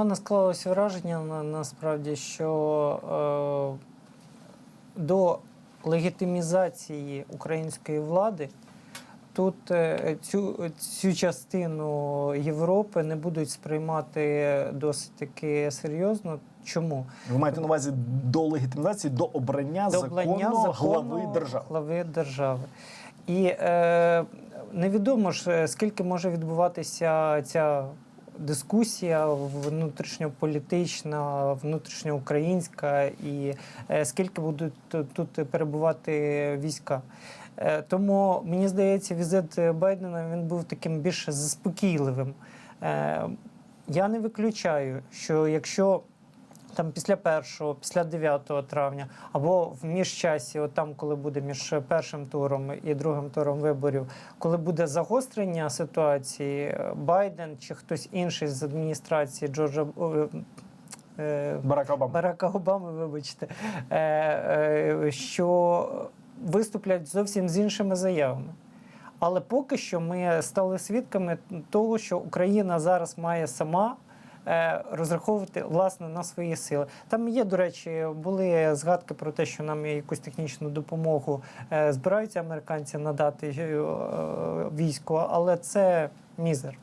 мене склалося враження на, насправді, що е, до легітимізації української влади тут е, цю, цю частину Європи не будуть сприймати досить таки серйозно. Чому? Ви маєте на увазі до легітимізації, до обрання До обрання глави держави. глави держави. І е, невідомо ж, е, скільки може відбуватися ця дискусія внутрішньополітична, внутрішньоукраїнська, і е, скільки будуть тут- перебувати війська. Е, тому мені здається, візит Байдена він був таким більш заспокійливим. Е, я не виключаю, що якщо там після 1, після 9 травня, або в міжчасі, от там, коли буде між першим туром і другим туром виборів, коли буде загострення ситуації, е, Байден чи хтось інший з адміністрації Джорджа е, е, Обама. Барака Обами, вибачте, що виступлять зовсім з іншими заявами. Але поки що ми стали свідками того, що Україна зараз має сама розраховувати власне на свої сили. Там є, до речі, були згадки про те, що нам якусь технічну допомогу е, збираються американці надати військо, але це мізер.